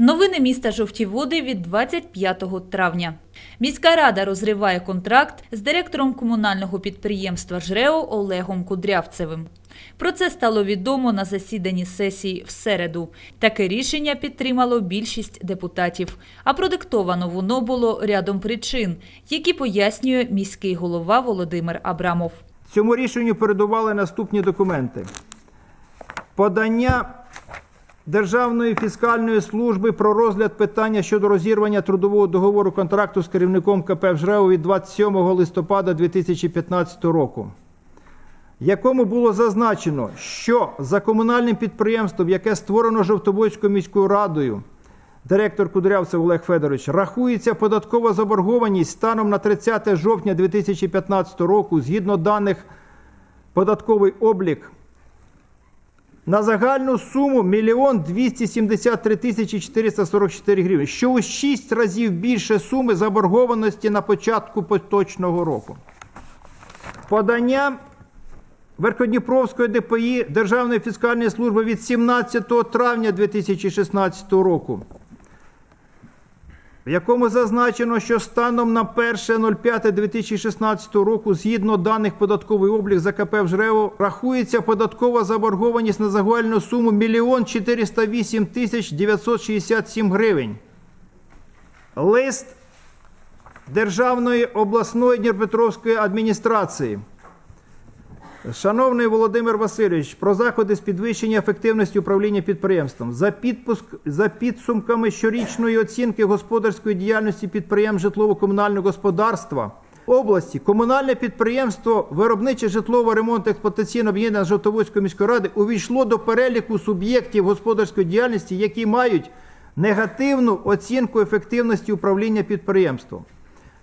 Новини міста Жовті Води від 25 травня. Міська рада розриває контракт з директором комунального підприємства ЖРЕО Олегом Кудрявцевим. Про це стало відомо на засіданні сесії в середу. Таке рішення підтримало більшість депутатів. А продиктовано воно було рядом причин, які пояснює міський голова Володимир Абрамов. Цьому рішенню передували наступні документи. Подання Державної фіскальної служби про розгляд питання щодо розірвання трудового договору контракту з керівником КП «ЖРЕО» від 27 листопада 2015 року, якому було зазначено, що за комунальним підприємством, яке створено Жовтобойською міською радою, директор Кудрявцев Олег Федорович, рахується податкова заборгованість станом на 30 жовтня 2015 року згідно даних податковий облік на загальну суму 1 273 тисячі 444 гривень, що у 6 разів більше суми заборгованості на початку поточного року. Подання Верходніпровської ДПІ Державної фіскальної служби від 17 травня 2016 року, в якому зазначено, що станом на 1.05.2016 року, згідно даних податковий облік за КП «ЖРЕО», рахується податкова заборгованість на загальну суму 1 408 тисяч 967 гривень. Лист Державної обласної Дніпропетровської адміністрації. Шановний Володимир Васильович, про заходи з підвищення ефективності управління підприємством за підпуск за підсумками щорічної оцінки господарської діяльності підприємств житлово-комунального господарства області, комунальне підприємство виробниче житлово ремонт експлуатаційно об'єднання Жовтоводської міської ради увійшло до переліку суб'єктів господарської діяльності, які мають негативну оцінку ефективності управління підприємством.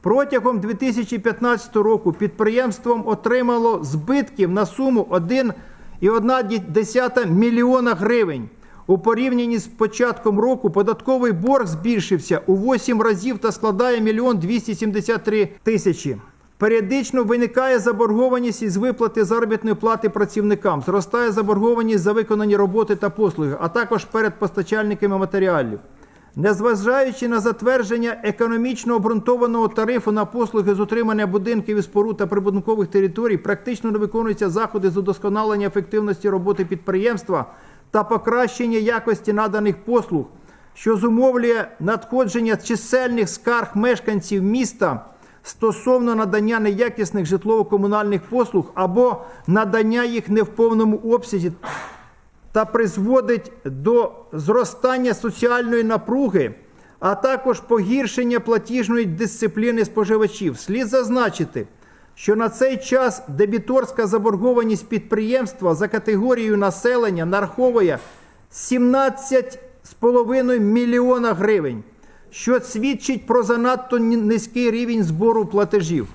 Протягом 2015 року підприємством отримало збитків на суму 1,1 мільйона гривень. У порівнянні з початком року податковий борг збільшився у 8 разів та складає 1 273 тисячі. Періодично виникає заборгованість із виплати заробітної плати працівникам, зростає заборгованість за виконані роботи та послуги, а також перед постачальниками матеріалів. Незважаючи на затвердження економічно обґрунтованого тарифу на послуги з утримання будинків і споруд та прибудинкових територій, практично не виконуються заходи з удосконалення ефективності роботи підприємства та покращення якості наданих послуг, що зумовлює надходження чисельних скарг мешканців міста стосовно надання неякісних житлово-комунальних послуг або надання їх не в повному обсязі та призводить до зростання соціальної напруги, а також погіршення платіжної дисципліни споживачів. Слід зазначити, що на цей час дебіторська заборгованість підприємства за категорією населення нараховує 17,5 мільйона гривень, що свідчить про занадто низький рівень збору платежів.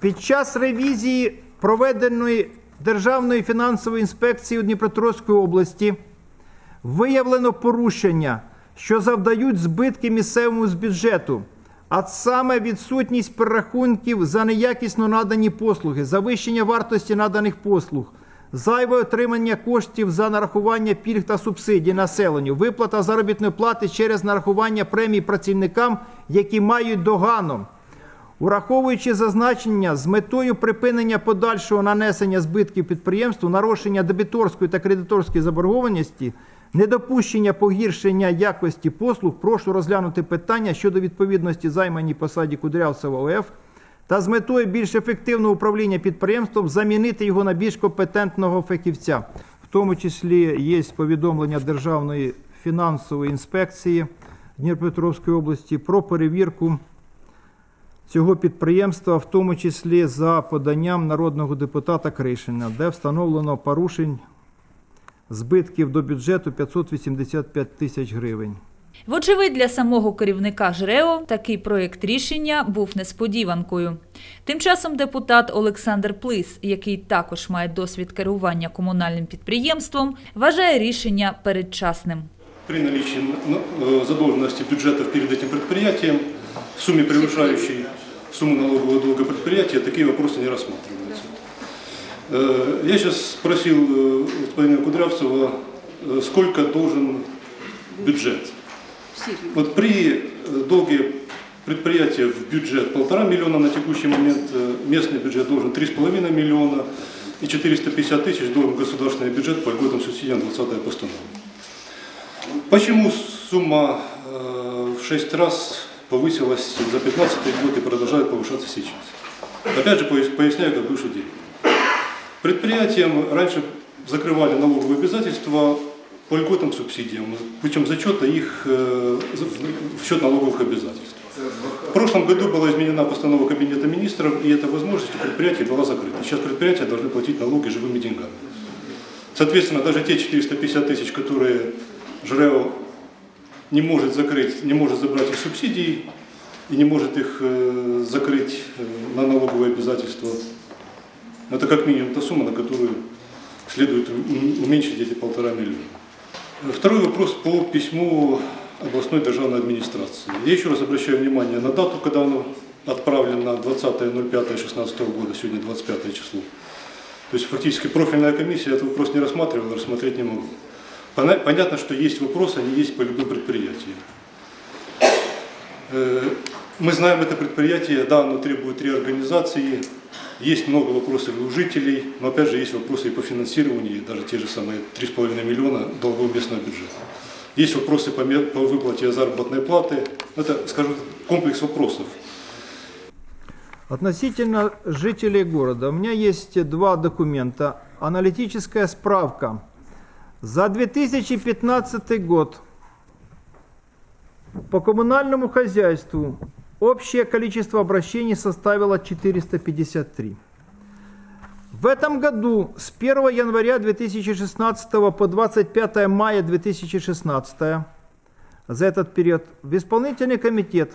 Під час ревізії проведеної Державної фінансової інспекції у Дніпропетровської області виявлено порушення, що завдають збитки місцевому з бюджету, а саме відсутність перерахунків за неякісно надані послуги, завищення вартості наданих послуг, зайве отримання коштів за нарахування пільг та субсидій населенню, виплата заробітної плати через нарахування премій працівникам, які мають догану. Ураховуючи зазначення з метою припинення подальшого нанесення збитків підприємству, нарощення дебіторської та кредиторської заборгованості, недопущення погіршення якості послуг, прошу розглянути питання щодо відповідності займаній посаді Кудрявцева ОФ та з метою більш ефективного управління підприємством замінити його на більш компетентного фахівця. В тому числі є повідомлення Державної фінансової інспекції Дніпропетровської області про перевірку цього підприємства, в тому числі за поданням народного депутата Кришина, де встановлено порушень збитків до бюджету 585 тисяч гривень. Вочевидь, для самого керівника ЖРЕО такий проєкт рішення був несподіванкою. Тим часом депутат Олександр Плис, який також має досвід керування комунальним підприємством, вважає рішення передчасним. При наличии ну, э, задолженности бюджетов перед этим предприятием, в сумме превышающей сумму налогового долга предприятия, такие вопросы не рассматриваются. Э, Я сейчас спросил э, господина Кудрявцева, э, сколько должен бюджет. Всі рівні. Вот при э, долге предприятия в бюджет полтора миллиона на текущий момент, э, местный бюджет должен 3,5 миллиона и 450 тысяч должен государственный бюджет по льготам субсидиям 20 постановление. Почему сумма э, в 6 раз повысилась за 15 год и продолжает повышаться сейчас? Опять же пояс- поясняю, как бывший директор. Предприятиям раньше закрывали налоговые обязательства по льготам субсидиям, причем зачета их э, в счет налоговых обязательств. В прошлом году была изменена постанова Кабинета министров, и эта возможность у предприятий была закрыта. Сейчас предприятия должны платить налоги живыми деньгами. Соответственно, даже те 450 тысяч, которые ЖРЭО не может закрыть, не может забрать из субсидий и не может их э, закрыть э, на налоговые обязательства, это как минимум та сумма, на которую следует ум- уменьшить эти полтора миллиона. Второй вопрос по письму областной державной администрации. Я еще раз обращаю внимание на дату, когда оно отправлено 20.05.16 года, сегодня 25 число. То есть фактически профильная комиссия этот вопрос не рассматривала, рассмотреть не могу. Понятно, что есть вопросы, они есть по любым предприятиям. Э, Мы знаем это предприятие, да, оно требует реорганизации, есть много вопросов и у жителей, но опять же есть вопросы и по финансированию, даже те же самые 3,5 миллиона долгов местного бюджета. Есть вопросы по, по выплате заработной платы, это, скажем, комплекс вопросов. Относительно жителей города, у меня есть два документа. Аналитическая справка. За 2015 год по коммунальному хозяйству общее количество обращений составило 453. В этом году с 1 января 2016 по 25 мая 2016 за этот период в исполнительный комитет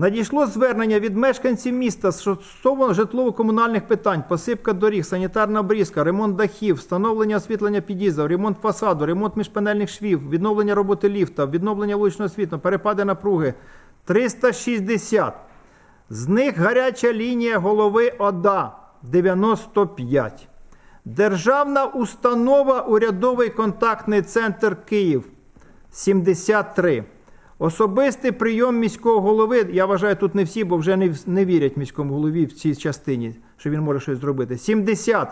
Надійшло звернення від мешканців міста стосовно житлово-комунальних питань, посипка доріг, санітарна обрізка, ремонт дахів, встановлення освітлення під'їздів, ремонт фасаду, ремонт міжпанельних швів, відновлення роботи ліфта, відновлення вуличного світла, перепади напруги 360. З них гаряча лінія голови ОДА 95. Державна установа Урядовий контактний центр Київ 73. Особистий прийом міського голови, я вважаю, тут не всі, бо вже не, не вірять міському голові в цій частині, що він може щось зробити. 70.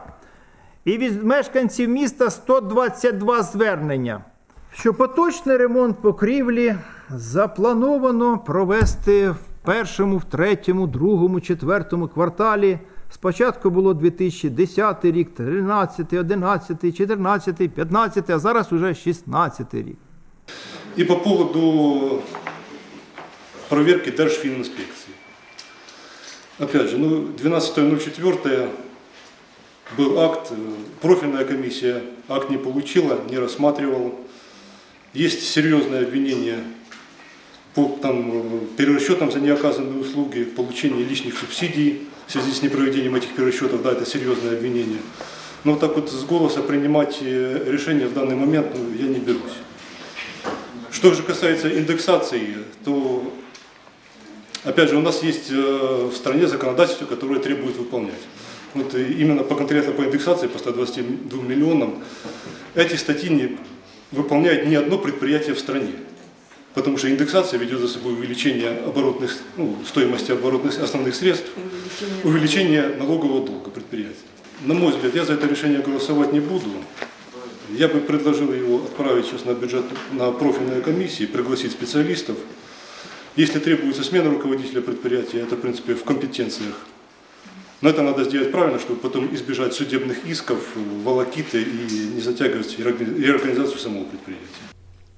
І від мешканців міста 122 звернення. Що поточний ремонт покрівлі заплановано провести в першому, в третьому, другому, четвертому кварталі. Спочатку було 2010 рік, 13, 11, 14, 15, а зараз уже 16 рік. И по поводу проверки Держфининспекции. Опять же, ну, 12.04 был акт, э, профильная комиссия акт не получила, не рассматривала. Есть серьезное обвинение по там, э, перерасчетам за неоказанные услуги, получение лишних субсидий в связи с непроведением этих перерасчетов, да, это серьезное обвинение. Но вот так вот с голоса принимать э, решения в данный момент ну, я не берусь. Что же касается индексации, то, опять же, у нас есть э, в стране законодательство, которое требует выполнять. Вот и именно по конкретно по индексации, по 122 миллионам, эти статьи не выполняет ни одно предприятие в стране. Потому что индексация ведет за собой увеличение оборотных, ну, стоимости оборотных основных средств, увеличение налогового долга предприятия. На мой взгляд, я за это решение голосовать не буду. Я бы предложил его отправить сейчас на бюджет, на профильные комиссии, пригласить специалистов. Если требуется смена руководителя предприятия, это, в принципе, в компетенциях. Но это надо сделать правильно, чтобы потом избежать судебных исков, волокиты и не затягивать реоргани- реорганизацию самого предприятия.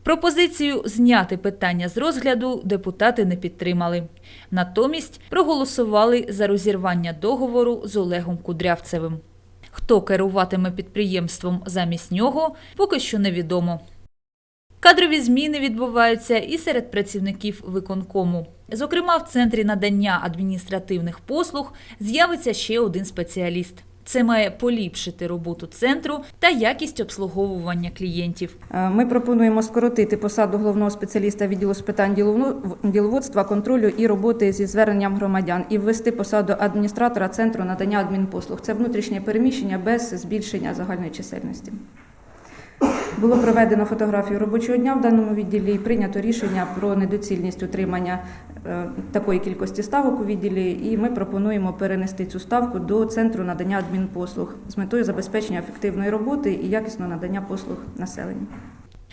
Пропозицію зняти питання з розгляду депутати не підтримали. Натомість проголосували за розірвання договору з Олегом Кудрявцевим. Хто керуватиме підприємством замість нього, поки що невідомо. Кадрові зміни відбуваються і серед працівників виконкому. Зокрема, в центрі надання адміністративних послуг з'явиться ще один спеціаліст. Це має поліпшити роботу центру та якість обслуговування клієнтів. Е, Ми пропонуємо скоротити посаду головного спеціаліста відділу з питань діловодства, контролю і роботи зі зверненням громадян і ввести посаду адміністратора центру надання адмінпослуг. Це внутрішнє переміщення без збільшення загальної чисельності. Було проведено фотографію робочого дня в даному відділі і прийнято рішення про недоцільність утримання такої кількості ставок у відділі, і ми пропонуємо перенести цю ставку до центру надання адмінпослуг з метою забезпечення ефективної роботи і якісного надання послуг населенню.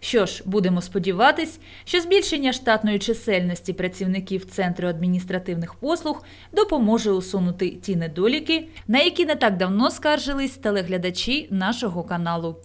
Що ж, будемо сподіватись, що збільшення штатної чисельності працівників Центру адміністративних послуг допоможе усунути ті недоліки, на які не так давно скаржились телеглядачі нашого каналу.